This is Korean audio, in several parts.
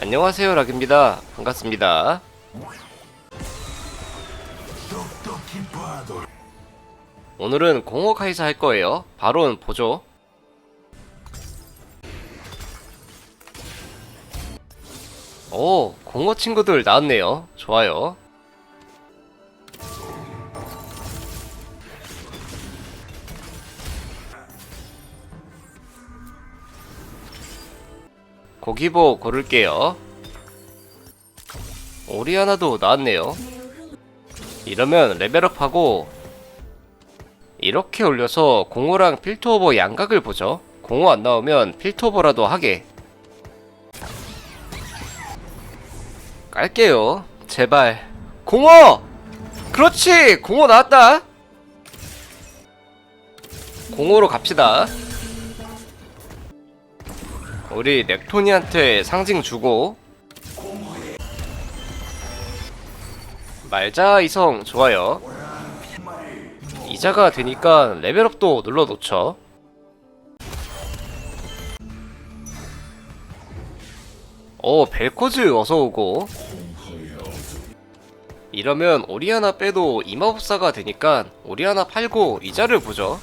안녕하세요 락입니다. 반갑습니다. 오늘은 공허 카이사 할 거예요. 바로 보죠 오 공허 친구들 나왔네요. 좋아요 고기보 고를게요. 오리아나도 나왔네요. 이러면 레벨업하고 이렇게 올려서 공호랑 필터오버 양각을 보죠. 공호 안 나오면 필터오버라도 하게. 깔게요. 제발. 공호! 그렇지! 공호 나왔다! 공호로 갑시다. 우리 넥토니한테 상징 주고. 말자 이성. 좋아요. 이자가 되니까 레벨업도 눌러놓죠. 오 벨코즈 어서오고. 이러면 오리아나 빼도 이마법사가 되니까 오리아나 팔고 이자를 보죠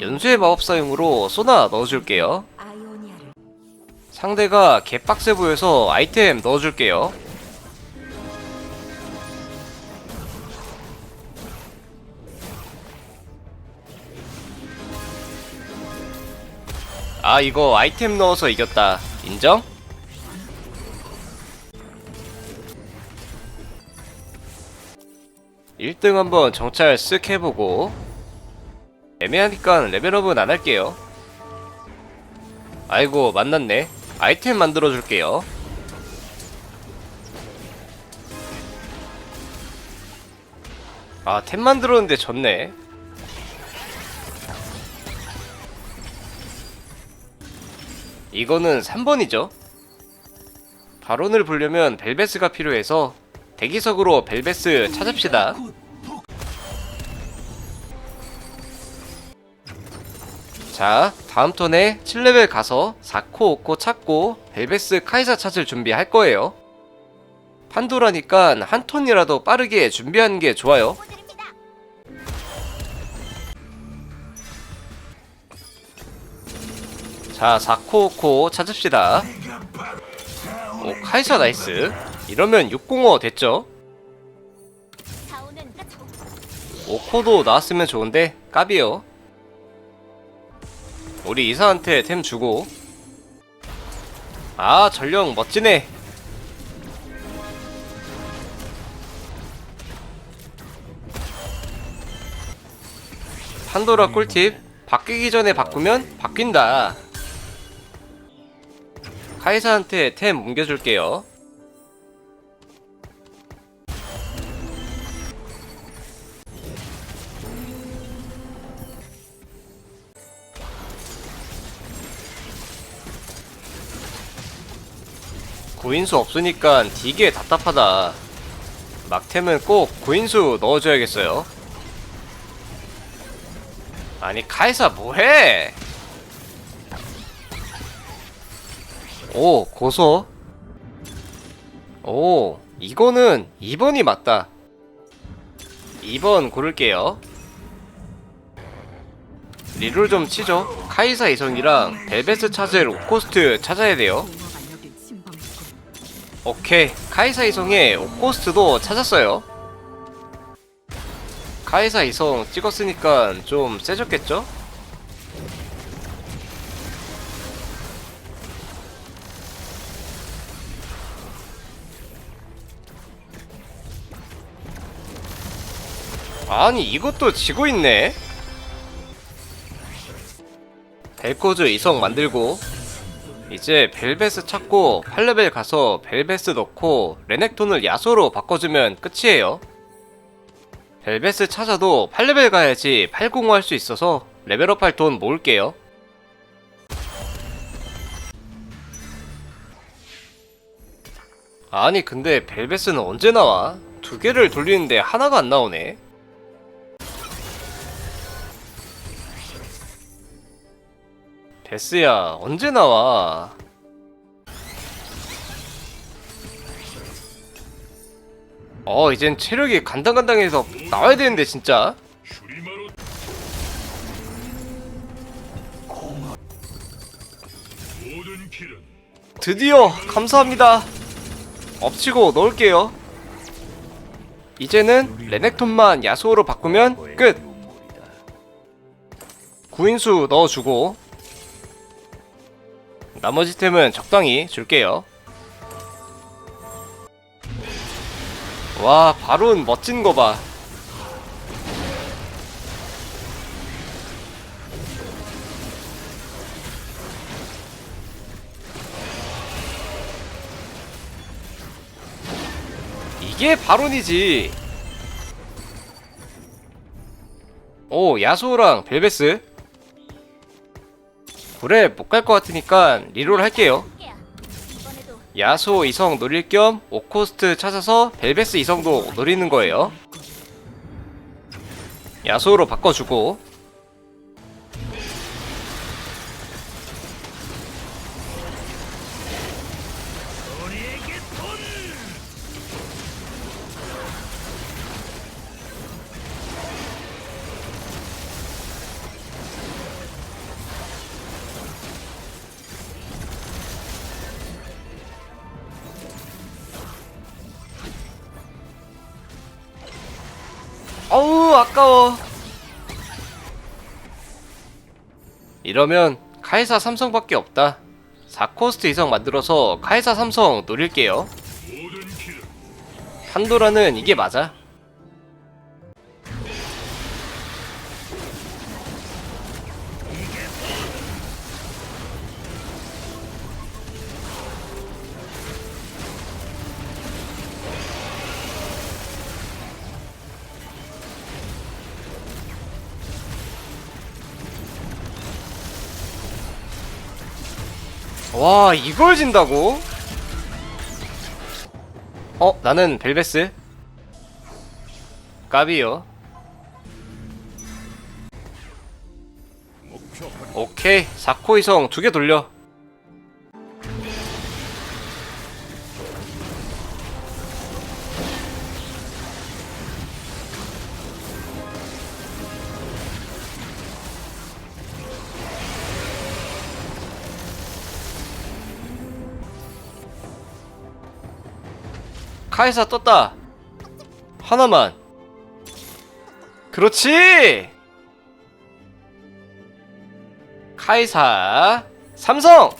연수의 마법사용으로 소나 넣어줄게요 상대가 개빡세 보여서 아이템 넣어줄게요. 아 이거 아이템 넣어서 이겼다. 인정? 일등 한번 정찰 쓱 해보고 애매하니까 레벨업은 안 할게요. 아이고 만났네. 아이템 만들어 줄게요. 아 템 만들었는데 졌네. 이거는 3번이죠? 바론을 불려면 벨베스가 필요해서 대기석으로 벨베스 찾읍시다 자, 다음 턴에 7레벨 가서 4코, 5코 찾고 벨베스 카이사 찾을 준비할 거예요. 판도라니까 한 턴이라도 빠르게 준비하는 게 좋아요. 자, 4코, 5코 찾읍시다. 오, 카이사 나이스. 이러면 605 됐죠? 5코도 나왔으면 좋은데 까비요. 우리 이사한테 템 주고. 아 전령 멋지네. 판도라 꿀팁. 바뀌기 전에 바꾸면 바뀐다. 카이사한테 템 옮겨줄게요 고인수 없으니까 되게 답답하다. 막템은 꼭 고인수 넣어줘야겠어요. 아니 카이사 뭐해? 오 고소. 오 이거는 2번이 맞다. 2번 고를게요. 리롤 좀 치죠. 카이사 이성이랑 벨베스 찾을 오코스트 찾아야 돼요. 오케이. 카이사 이성의 오코스트도 찾았어요. 카이사 이성 찍었으니까 좀 세졌겠죠? 아니 이것도 지고 있네? 벨코즈 이성 만들고 이제 벨베스 찾고 8레벨 가서 벨베스 넣고 레넥톤을 야소로 바꿔주면 끝이에요. 벨베스 찾아도 8레벨 가야지 805 할 수 있어서 레벨업 할 돈 모을게요. 아니 근데 벨베스는 언제 나와? 두 개를 돌리는데 하나가 안 나오네. 베스야 언제 나와? 어 이젠 체력이 간당간당해서 나와야 되는데 진짜. 드디어 감사합니다. 엎치고 넣을게요. 이제는 레넥톤만 야수호로 바꾸면 끝. 구인수 넣어주고 나머지 템은 적당히 줄게요. 와 바론 멋진 거봐. 이게 바론이지. 오 야수호랑 벨베스 그래 못갈 것 같으니까 리롤 할게요 야수 이성 노릴 겸 오코스트 찾아서 벨베스 이성도 노리는 거예요. 야수로 바꿔주고 아까워. 이러면 카이사 삼성밖에 없다. 4코스트 이상 만들어서 카이사 삼성 노릴게요. 판도라는 이게 맞아 와 이걸 진다고? 어 나는 벨베스 까비요. 오케이 4코 이성 두 개 돌려 카이사 떴다. 하나만. 그렇지! 카이사 삼성.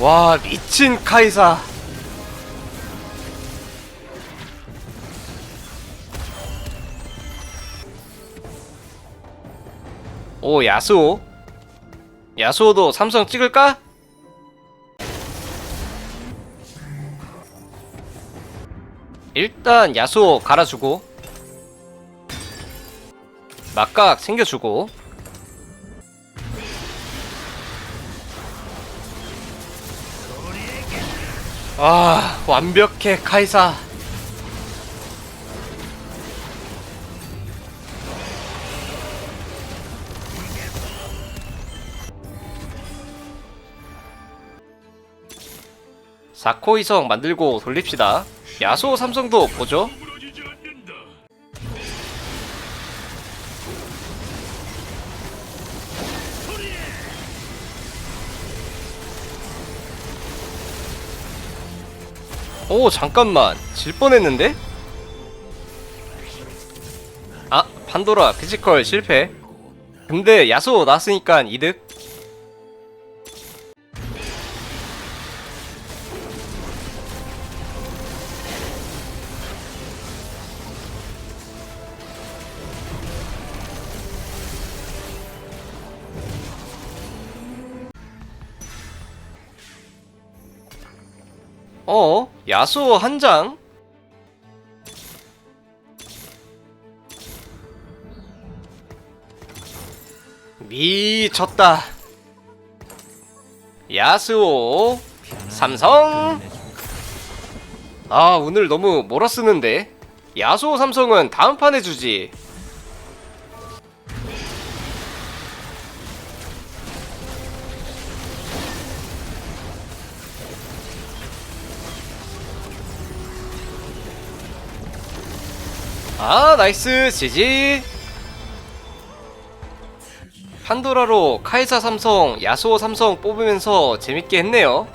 와 미친 카이사 오 야수오 야수오도 삼성 찍을까? 일단 야수오 갈아주고 막각 챙겨주고. 아 완벽해 카이사 사코 이성 만들고 돌립시다 야수 삼성도 보죠. 오 잠깐만 질 뻔했는데? 아 판도라 피지컬 실패 근데 야수 나왔으니까 이득 어? 야수 한 장? 미쳤다. 야수오 삼성 아 오늘 너무 몰아쓰는데 야수호 삼성은 다음 판에 주지 아 나이스 지지. 판도라로 카이사 삼성, 야수호 삼성 뽑으면서 재밌게 했네요